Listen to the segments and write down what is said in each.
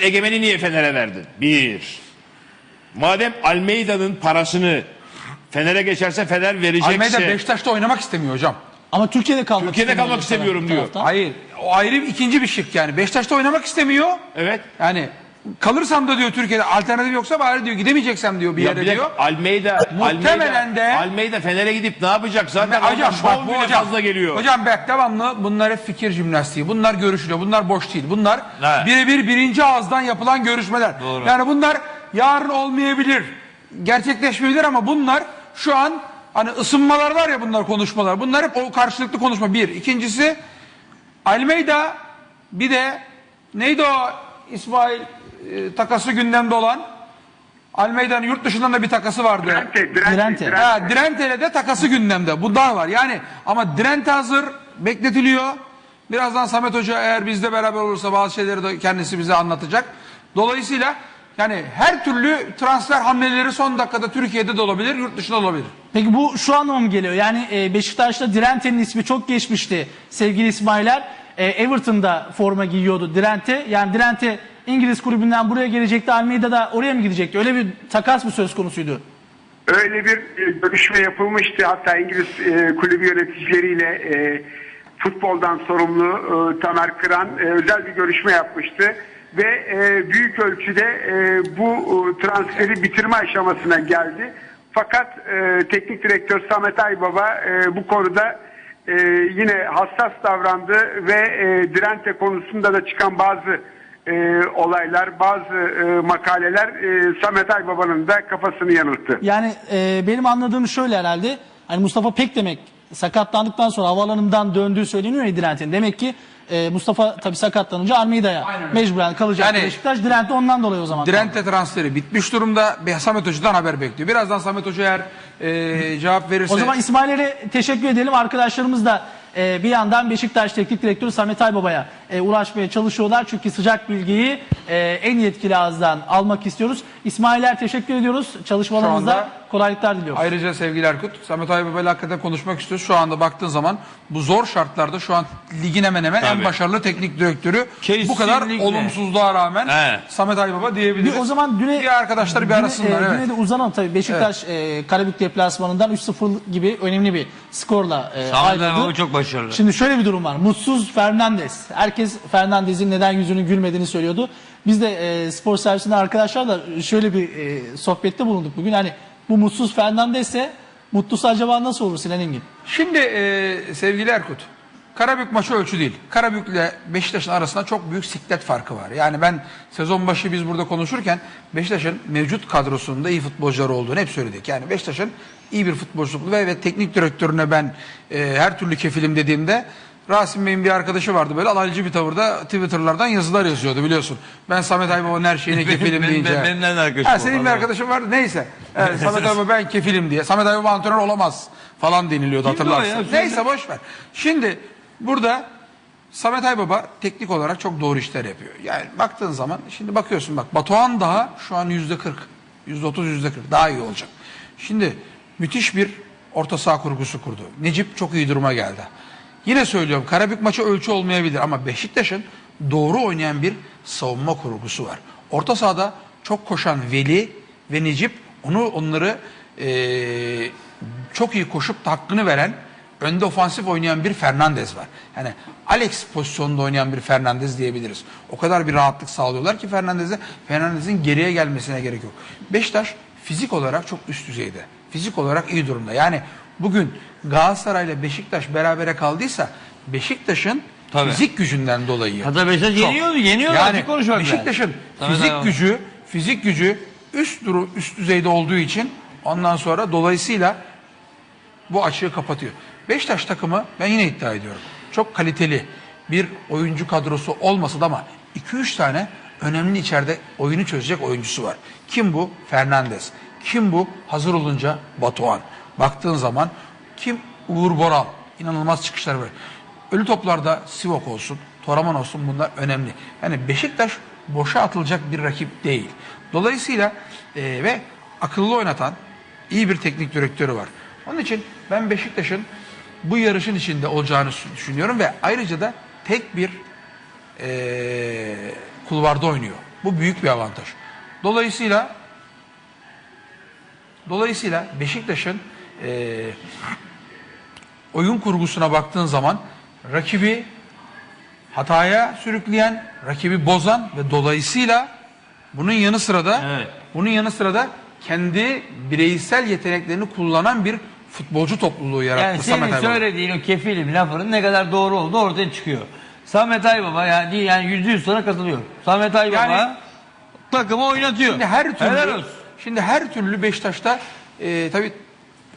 Egemen'i niye Fener'e verdin? Bir. Madem Almeida'nın parasını Fener'e geçerse Fener verecekse... Almeyda Beşiktaş'ta oynamak istemiyor hocam. Ama Türkiye'de kalmak Türkiye'de kalmak istemiyorum diyor. taraftan. Hayır. O ayrı ikinci bir şık yani. Beşiktaş'ta oynamak istemiyor. Evet. Yani kalırsam da diyor Türkiye'de alternatif yoksa bari diyor gidemeyeceksem diyor bir Ya yere bir dakika, diyor. Almeida, Muhtemelen de- Almeida Fener'e gidip ne yapacak? Zaten Hocam hocam, bak bu hocam. fazla geliyor. Hocam bak devamlı bunlar hep fikir jimnastiği. Bunlar görüşülüyor. Bunlar boş değil. Bunlar Evet. birebir birinci ağızdan yapılan görüşmeler. Doğru. Yani bunlar yarın olmayabilir. Gerçekleşmeyebilir ama bunlar şu an hani ısınmalar var ya bunlar konuşmalar. Bunlar hep o karşılıklı konuşma. Bir. İkincisi Almeida bir de neydi o İsmail e, takası gündemde olan Almeida'nın yurt dışından da bir takası vardı. Dirente, dirente, Dirente. Ha, Dirente'yle de takası gündemde. Bunlar var. Yani ama Dirente hazır bekletiliyor. Birazdan Samet Hoca eğer bizde beraber olursa bazı şeyleri de kendisi bize anlatacak. Dolayısıyla yani her türlü transfer hamleleri son dakikada Türkiye'de de olabilir, yurt dışında da olabilir. Peki bu şu anlama mı geliyor? Yani e, Beşiktaş'ta Dirente'nin ismi çok geçmişti sevgili İsmailer. E, Everton'da forma giyiyordu Dirente. Yani Dirente İngiliz kulübünden buraya gelecekti. Almeida da oraya mı gidecekti? Öyle bir takas mı söz konusuydu? Öyle bir e, görüşme yapılmıştı. Hatta İngiliz e, kulübü yöneticileriyle e, futboldan sorumlu e, Tamer Kıran e, özel bir görüşme yapmıştı. Ve e, büyük ölçüde e, bu e, transferi bitirme aşamasına geldi. Fakat e, teknik direktör Samet Aybaba e, bu konuda e, yine hassas davrandı ve e, Dirente konusunda da çıkan bazı e, olaylar, bazı e, makaleler e, Samet Aybaba'nın da kafasını yanılttı. Yani e, benim anladığım şöyle herhalde. Hani Mustafa Pek demek sakatlandıktan sonra havalanından döndüğü söyleniyor ya Dirente'nin. Demek ki e, Mustafa tabii sakatlanınca Almeida'ya mecburen kalacak Yani- Beşiktaş. Dirente ondan dolayı o zaman. Dirente transferi bitmiş durumda. Samet Hoca'dan haber bekliyor. Birazdan Samet Hoca eğer e, cevap verirse... O zaman İsmail'e teşekkür edelim. Arkadaşlarımız da e, bir yandan Beşiktaş Teknik Direktörü Samet Aybaba'ya e, ulaşmaya çalışıyorlar. Çünkü sıcak bilgiyi e, en yetkili ağızdan almak istiyoruz. İsmail'er teşekkür ediyoruz. Çalışmalarınızda anda- kolaylıklar diliyoruz. Ayrıca sevgili Erkut, Samet Aybaba ile hakikaten konuşmak istiyoruz. Şu anda baktığın zaman bu zor şartlarda şu an ligin hemen hemen en Tabii. başarılı teknik direktörü. Kesinlikle. Bu kadar olumsuzluğa rağmen He. Samet Aybaba diyebiliriz. Bir o zaman düne, bir arkadaşlar bir düne- arasınlar. e, evet. Düne de uzanalım tabii. Beşiktaş e, Karabük deplasmanından 3-0 gibi önemli bir skorla e, ayrıldı. Çok başarılı. Şimdi şöyle bir durum var. Mutsuz Fernandes. Herkes Fernandes'in neden yüzünün gülmediğini söylüyordu. Biz de e, spor servisinde arkadaşlarla şöyle bir e, sohbette bulunduk bugün. Hani bu mutsuz Fernandes ise mutlusu acaba nasıl olur Sinan Engin? Şimdi e, sevgili Erkut, Karabük maçı ölçü değil. Karabük ile Beşiktaş'ın arasında çok büyük siklet farkı var. Yani ben sezon başı biz burada konuşurken Beşiktaş'ın mevcut kadrosunda iyi futbolcular olduğunu hep söyledik. Yani Beşiktaş'ın iyi bir futbolcu ve, ve teknik direktörüne ben e, her türlü kefilim dediğimde Rasim Bey'in bir arkadaşı vardı böyle alaycı bir tavırda Twitter'lardan yazılar yazıyordu biliyorsun. Ben Samet Aybaba'nın her şeyine Benim- kefilim benim- deyince. benim nereden arkadaşım Ha, senin bir arkadaşın vardı neyse. Evet, Samet Aybaba ben kefilim diye. Samet Aybaba antrenör olamaz falan deniliyordu Kimdi hatırlarsın. ya? Neyse boş ver. Şimdi burada Samet Aybaba teknik olarak çok doğru işler yapıyor. Yani baktığın zaman şimdi bakıyorsun bak Batuhan daha şu an yüzde 40, yüzde 30, yüzde 40 daha iyi olacak. Şimdi müthiş bir orta saha kurgusu kurdu. Necip çok iyi duruma geldi. Yine söylüyorum Karabük maçı ölçü olmayabilir ama Beşiktaş'ın doğru oynayan bir savunma kurgusu var. Orta sahada çok koşan Veli ve Necip onu onları eee, çok iyi koşup da hakkını veren önde ofansif oynayan bir Fernandez var. Yani Alex pozisyonunda oynayan bir Fernandez diyebiliriz. O kadar bir rahatlık sağlıyorlar ki Fernandez'e Fernandez'in geriye gelmesine gerek yok. Beşiktaş fizik olarak çok üst düzeyde. Fizik olarak iyi durumda. Yani bugün Galatasaray ile Beşiktaş berabere kaldıysa Beşiktaş'ın Tabii. fizik gücünden dolayı. Hatta Beşiktaş Çok. yeniyordu, yeniyordu. Yani konuşmak. Beşiktaş'ın Tabii, fizik tabii. gücü, fizik gücü üst duru üst düzeyde olduğu için ondan sonra dolayısıyla bu açığı kapatıyor. Beşiktaş takımı ben yine iddia ediyorum. Çok kaliteli bir oyuncu kadrosu olmasa da ama 2-3 tane önemli içeride oyunu çözecek oyuncusu var. Kim bu? Fernandez. Kim bu? Hazır olunca Batuhan. Baktığın zaman kim? Uğur Boral. İnanılmaz çıkışlar var. Ölü toplarda Sivok olsun, Toraman olsun bunlar önemli. Yani Beşiktaş boşa atılacak bir rakip değil. Dolayısıyla e, ve akıllı oynatan iyi bir teknik direktörü var. Onun için ben Beşiktaş'ın bu yarışın içinde olacağını düşünüyorum ve ayrıca da tek bir eee kulvarda oynuyor. Bu büyük bir avantaj. Dolayısıyla dolayısıyla Beşiktaş'ın eee, oyun kurgusuna baktığın zaman rakibi hataya sürükleyen, rakibi bozan ve dolayısıyla bunun yanı sıra da Evet. bunun yanı sıra da kendi bireysel yeteneklerini kullanan bir futbolcu topluluğu yarattı Yani Samet senin Aybaba. söylediğin o kefilim lafının ne kadar doğru olduğu ortaya çıkıyor. Samet Aybaba yani yani yüzde yüz sana katılıyorum. Samet Aybaba Yani- takımı oynatıyor. Şimdi her Helal türlü olsun. şimdi her türlü Beşiktaş'ta e, tabii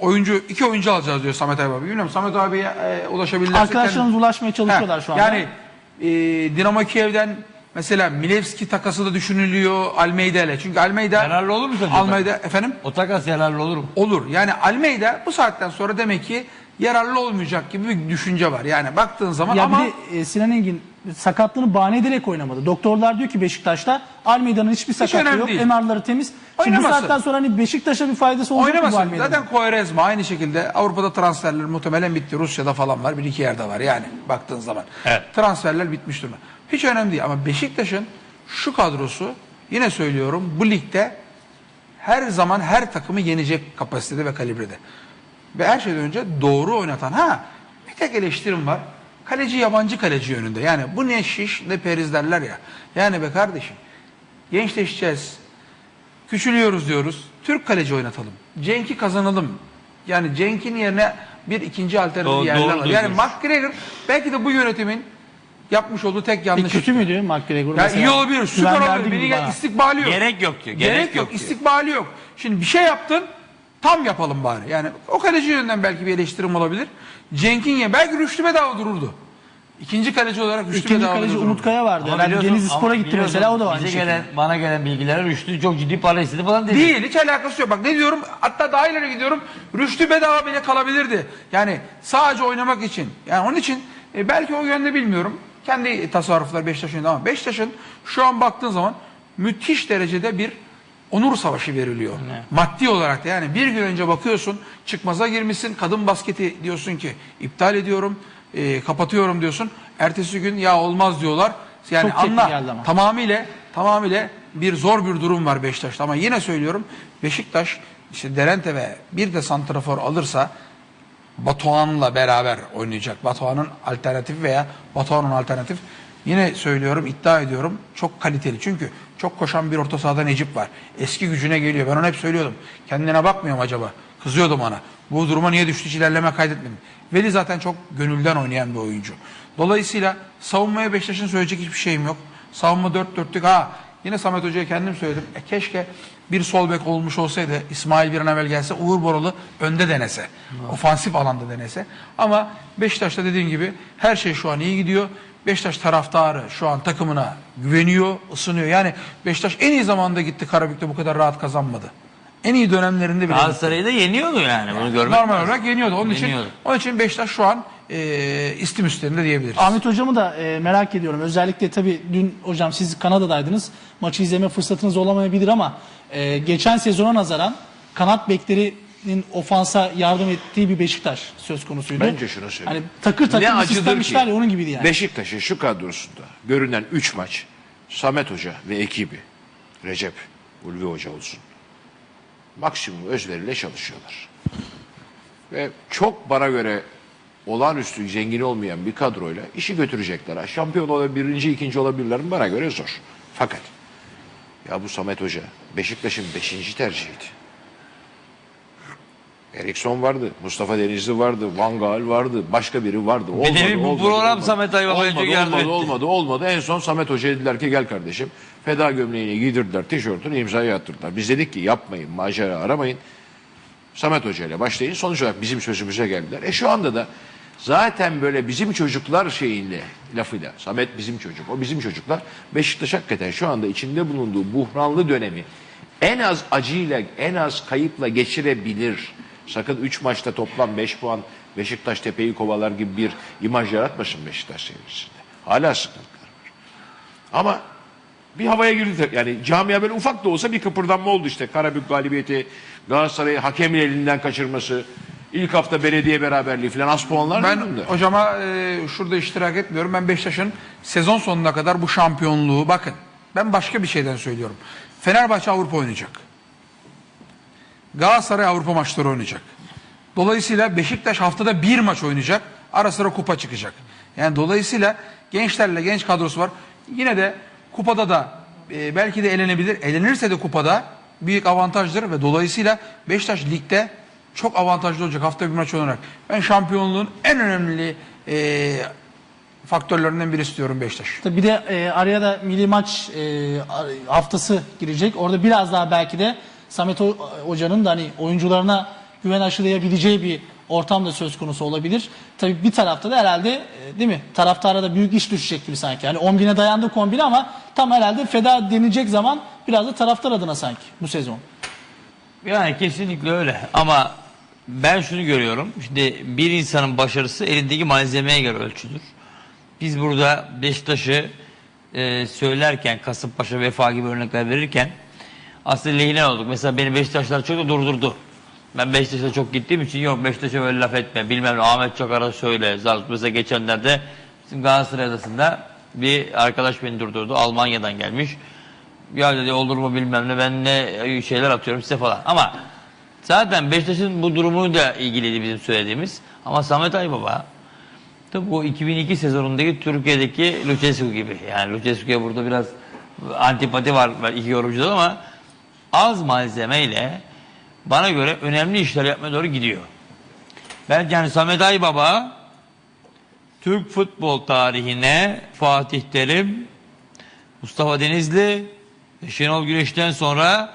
oyuncu iki oyuncu alacağız diyor Samet Aybaba. Bilmiyorum Samet abiye e, ulaşabilirlerse Arkadaşlarımız ulaşmaya çalışıyorlar şu anda. Yani e, Dinamo Kiev'den mesela Milevski takası da düşünülüyor Almeida ile. Çünkü Almeida Yararlı olur mu sence? Almeida efendim O takas yararlı olur mu? olur. Yani Almeida bu saatten sonra demek ki yararlı olmayacak gibi bir düşünce var. Yani baktığın zaman Ya ama bir de e, Sinan Engin sakatlığını bahane ederek oynamadı. Doktorlar diyor ki Beşiktaş'ta Almeida'nın hiçbir sakatlığı yok. değil. MR'ları temiz. Şimdi bu Oynamasın. saatten sonra hani Beşiktaş'a bir faydası olacak mı bu Oynamasın. Almeida'nın? Zaten Quaresma aynı şekilde Avrupa'da transferler muhtemelen bitti. Rusya'da falan var. Bir iki yerde var yani baktığın zaman. Evet. Transferler bitmiş durumda. Hiç önemli değil ama Beşiktaş'ın şu kadrosu yine söylüyorum bu ligde her zaman her takımı yenecek kapasitede ve kalibrede. Ve her şeyden önce doğru oynatan. Ha bir tek eleştirim var. Kaleci yabancı kaleci yönünde. Yani bu ne şiş ne periz derler ya. Yani be kardeşim gençleşeceğiz. Küçülüyoruz diyoruz. Türk kaleci oynatalım. Cenk'i kazanalım. Yani Cenk'in yerine bir ikinci alternatif Doğru- yerler doğru var. Yani diyorsun. McGregor belki de bu yönetimin yapmış olduğu tek E, yanlış. kötü mü diyor McGregor? Ya iyi olabilir, süper Güven olabilir. verdi Beni gibi gel, bana. istikbali yok. Gerek yok diyor. Gerek, Gerek, yok, yok. diyor. istikbali yok. Şimdi bir şey yaptın, tam yapalım bari. Yani o kaleci yönünden belki bir eleştirim olabilir. Cenk'in ye belki Rüştü Bedava dururdu. İkinci kaleci olarak Rüştü İkinci Bedava kaleci dururdu. Umut Kaya vardı. Ama biliyorsun- Denizli Spor'a gitti biliyorsun, mesela o da aynı bize şekilde. gelen, bana gelen bilgiler Rüştü çok ciddi para istedi falan dedi. Değil hiç alakası yok. Bak ne diyorum hatta daha ileri gidiyorum. Rüştü bedava bile kalabilirdi. Yani sadece oynamak için. Yani onun için e, belki o yönde bilmiyorum. Kendi tasarruflar Beşiktaş'ın ama Beşiktaş'ın şu an baktığın zaman müthiş derecede bir onur savaşı veriliyor. Maddi olarak da yani bir gün önce bakıyorsun çıkmaza girmişsin kadın basketi diyorsun ki iptal ediyorum e, kapatıyorum diyorsun. Ertesi gün ya olmaz diyorlar. Yani Çok anla tamamıyla tamamıyla bir zor bir durum var Beşiktaş'ta ama yine söylüyorum Beşiktaş işte Derente ve bir de santrafor alırsa Batuhan'la beraber oynayacak. Batuhan'ın alternatif veya Batuhan'ın alternatif yine söylüyorum iddia ediyorum çok kaliteli. Çünkü çok koşan bir orta sahada Necip var. Eski gücüne geliyor. Ben onu hep söylüyordum. Kendine bakmıyor mu acaba? Kızıyordum ona. Bu duruma niye düştü hiç ilerleme kaydetmedi. Veli zaten çok gönülden oynayan bir oyuncu. Dolayısıyla savunmaya Beşiktaş'ın söyleyecek hiçbir şeyim yok. Savunma dört dörtlük. Ha yine Samet Hoca'ya kendim söyledim. E keşke bir sol bek olmuş olsaydı İsmail bir an evvel gelse Uğur Boralı önde denese. Ofansif alanda denese. Ama Beşiktaş'ta dediğim gibi her şey şu an iyi gidiyor. Beşiktaş taraftarı şu an takımına güveniyor, ısınıyor. Yani Beşiktaş en iyi zamanda gitti Karabük'te bu kadar rahat kazanmadı. En iyi dönemlerinde bile. Galatasaray'ı da yeniyordu yani bunu görmek Normal lazım. olarak yeniyordu. Onun için Yeniyordu. onun için Beşiktaş şu an e, istim üstlerinde diyebiliriz. Ahmet hocamı da e, merak ediyorum. Özellikle tabii dün hocam siz Kanada'daydınız. Maçı izleme fırsatınız olamayabilir ama e, geçen sezona nazaran kanat beklerinin ofansa yardım ettiği bir Beşiktaş söz konusuydu. Bence şunu söyleyeyim. Hani takır takır ne bir sistem ki ya onun gibiydi yani. Beşiktaş'ın şu kadrosunda görünen 3 maç Samet Hoca ve ekibi Recep Ulvi Hoca olsun. Maksimum özveriyle çalışıyorlar. Ve çok bana göre olağanüstü zengin olmayan bir kadroyla işi götürecekler. Şampiyon olabilir, birinci, ikinci olabilirler mi? Bana göre zor. Fakat ya bu Samet Hoca Beşiktaş'ın beşinci tercihiydi. Erikson vardı, Mustafa Denizli vardı, Van Gaal vardı, başka biri vardı. Olmadı, de bir olmadı, program olmadı. Samet Aybaba'ya olmadı, yardım olmadı, olmadı, olmadı. En son Samet Hoca'ya dediler ki gel kardeşim. Feda gömleğini giydirdiler, tişörtünü imzayı attırdılar. Biz dedik ki yapmayın, macera aramayın. Samet Hoca ile başlayın. Sonuç olarak bizim sözümüze geldiler. E şu anda da zaten böyle bizim çocuklar şeyiyle lafıyla Samet bizim çocuk, o bizim çocuklar. Beşiktaş hakikaten şu anda içinde bulunduğu buhranlı dönemi en az acıyla, en az kayıpla geçirebilir. Sakın 3 maçta toplam 5 puan Beşiktaş tepeyi kovalar gibi bir imaj yaratmasın Beşiktaş seyircisinde. Hala sıkıntılar var. Ama bir havaya girdi. Yani camia böyle ufak da olsa bir kıpırdanma oldu işte. Karabük galibiyeti, Galatasaray'ı hakemin elinden kaçırması, ilk hafta belediye beraberliği falan az puanlar Ben duydum da. hocama e, şurada iştirak etmiyorum. Ben Beşiktaş'ın sezon sonuna kadar bu şampiyonluğu bakın ben başka bir şeyden söylüyorum. Fenerbahçe Avrupa oynayacak. Galatasaray Avrupa maçları oynayacak. Dolayısıyla Beşiktaş haftada bir maç oynayacak. Ara sıra kupa çıkacak. Yani dolayısıyla gençlerle genç kadrosu var. Yine de kupada da e, belki de elenebilir. Elenirse de kupada büyük avantajdır ve dolayısıyla Beşiktaş ligde çok avantajlı olacak hafta bir maç oynayarak. Ben şampiyonluğun en önemli e, faktörlerinden biri istiyorum Beşiktaş. Tabii bir de e, araya da milli maç e, haftası girecek. Orada biraz daha belki de Samet Ho- Hoca'nın da hani oyuncularına güven aşılayabileceği bir ortam da söz konusu olabilir. Tabii bir tarafta da herhalde e, değil mi? Taraftara da büyük iş düşecek gibi sanki. Yani 10 bine dayandı kombine ama tam herhalde feda denilecek zaman biraz da taraftar adına sanki bu sezon. Yani kesinlikle öyle ama ben şunu görüyorum. Şimdi bir insanın başarısı elindeki malzemeye göre ölçülür. Biz burada Beşiktaş'ı e, söylerken Kasımpaşa Vefa gibi örnekler verirken aslında lehine olduk. Mesela beni Beşiktaşlar çok da durdurdu. Ben Beşiktaş'a çok gittiğim için yok Beşiktaş'a böyle laf etme. Bilmem ne Ahmet Çakar'a söyle. Zart mesela geçenlerde bizim Galatasaray Adası'nda bir arkadaş beni durdurdu. Almanya'dan gelmiş. Ya dedi olur mu bilmem ne ben ne şeyler atıyorum size falan. Ama zaten Beşiktaş'ın bu durumuyla ilgiliydi bizim söylediğimiz. Ama Samet Aybaba Tabii bu 2002 sezonundaki Türkiye'deki Lucescu gibi. Yani Lucescu'ya burada biraz antipati var iki yorumcuda ama az malzemeyle bana göre önemli işler yapmaya doğru gidiyor. Ben yani Samet Aybaba Türk futbol tarihine Fatih Terim, Mustafa Denizli ve Şenol Güneş'ten sonra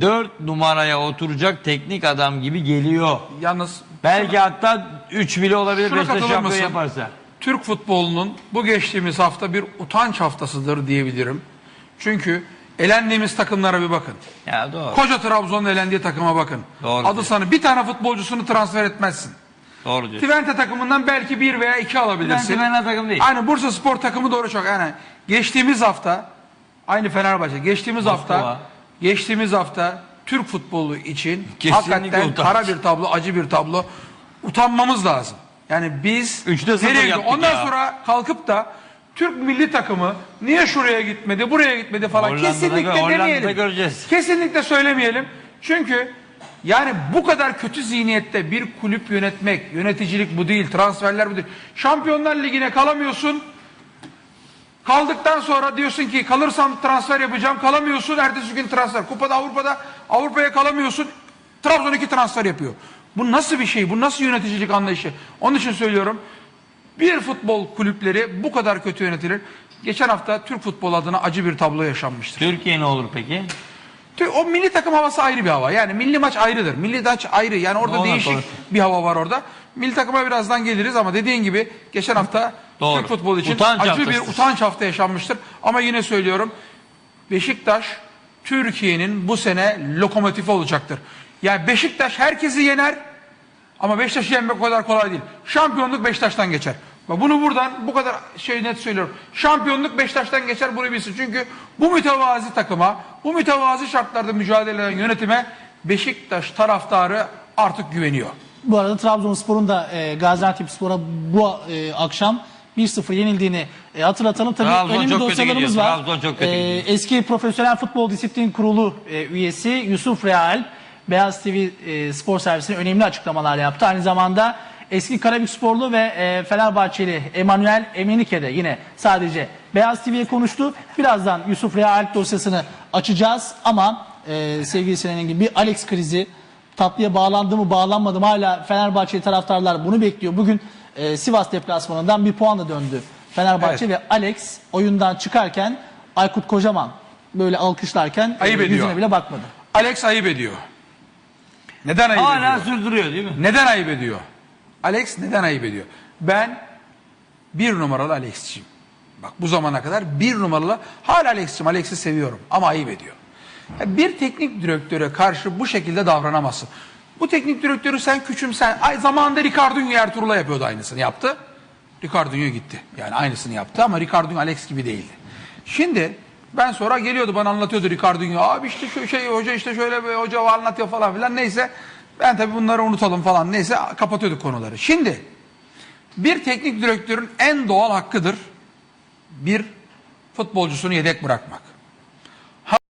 4 numaraya oturacak teknik adam gibi geliyor. Yalnız Belki hatta 3 bile olabilir Beşiktaş katılır şampiyon mısın? yaparsa. Türk futbolunun bu geçtiğimiz hafta bir utanç haftasıdır diyebilirim. Çünkü elendiğimiz takımlara bir bakın. Ya doğru. Koca Trabzon'un elendiği takıma bakın. Doğru Adı diyor. sana bir tane futbolcusunu transfer etmezsin. Doğru diyorsun. Twente takımından belki bir veya iki alabilirsin. Twente fena takım değil. Aynı Bursa Spor takımı doğru çok. Yani geçtiğimiz hafta aynı Fenerbahçe geçtiğimiz hafta Moskova. geçtiğimiz hafta Türk futbolu için Kesinlikle hakikaten utanç. kara bir tablo, acı bir tablo. Utanmamız lazım. Yani biz Üçte sıfır nereye yaptık Ondan ya. sonra kalkıp da Türk milli takımı niye şuraya gitmedi, buraya gitmedi falan Hollanda'da kesinlikle gö- Hollanda'da demeyelim. göreceğiz. Kesinlikle söylemeyelim. Çünkü yani bu kadar kötü zihniyette bir kulüp yönetmek, yöneticilik bu değil, transferler bu değil. Şampiyonlar Ligi'ne kalamıyorsun. Kaldıktan sonra diyorsun ki kalırsam transfer yapacağım. Kalamıyorsun. Ertesi gün transfer. Kupada Avrupa'da Avrupa'ya kalamıyorsun. Trabzon iki transfer yapıyor. Bu nasıl bir şey? Bu nasıl yöneticilik anlayışı? Onun için söylüyorum. Bir futbol kulüpleri bu kadar kötü yönetilir. Geçen hafta Türk futbol adına acı bir tablo yaşanmıştır. Türkiye ne olur peki? O milli takım havası ayrı bir hava. Yani milli maç ayrıdır. Milli maç ayrı. Yani orada Doğru, değişik doğru. bir hava var orada. Milli takıma birazdan geliriz ama dediğin gibi geçen hafta Doğru. Türk futbolu için Utanç acı haftasıdır. bir utanç hafta yaşanmıştır. Ama yine söylüyorum Beşiktaş Türkiye'nin bu sene lokomotifi olacaktır. Yani Beşiktaş herkesi yener ama Beşiktaş'ı yenmek o kadar kolay değil. Şampiyonluk Beşiktaş'tan geçer. Bak bunu buradan bu kadar şey net söylüyorum. Şampiyonluk Beşiktaş'tan geçer bunu bilsin. Çünkü bu mütevazi takıma, bu mütevazi şartlarda mücadele eden yönetime Beşiktaş taraftarı artık güveniyor. Bu arada Trabzonspor'un da e, Gaziantepspor'a bu e, akşam 1-0 yenildiğini e, hatırlatalım. Tabii Trabzon önemli dosyalarımız var. Trabzon çok kötü E, eski Profesyonel Futbol Disiplin Kurulu e, üyesi Yusuf Real Beyaz TV e, spor servisine önemli açıklamalar yaptı. Aynı zamanda eski Karabük Sporlu ve e, Fenerbahçeli Emanuel Emenike de yine sadece Beyaz TV'ye konuştu. Birazdan Yusuf Real dosyasını açacağız ama e, sevgili Sinan Engin bir Alex krizi tatlıya bağlandı mı bağlanmadı mı hala Fenerbahçeli taraftarlar bunu bekliyor. Bugün e, Sivas deplasmanından bir puanla döndü Fenerbahçe ve Alex oyundan çıkarken Aykut Kocaman böyle alkışlarken Ayıp e, ediyor. yüzüne bile bakmadı. Alex ayıp ediyor. Neden ayıp Hala ediyor? sürdürüyor değil mi? Neden ayıp ediyor? Alex neden ayıp ediyor? Ben bir numaralı Alex'ciyim. Bak bu zamana kadar bir numaralı hala Alex'ciyim. Alex'i seviyorum ama ayıp ediyor. Ya Bir teknik direktöre karşı bu şekilde davranamazsın. Bu teknik direktörü sen küçümsen. Ay, zamanında Ricardinho Ertuğrul'a yapıyordu aynısını yaptı. Ricardinho gitti. Yani aynısını yaptı ama Ricardinho Alex gibi değildi. Şimdi ben sonra geliyordu bana anlatıyordu Ricardinho. Abi işte şu şey hoca işte şöyle bir hoca anlatıyor falan filan neyse. Ben tabii bunları unutalım falan neyse kapatıyorduk konuları. Şimdi bir teknik direktörün en doğal hakkıdır bir futbolcusunu yedek bırakmak.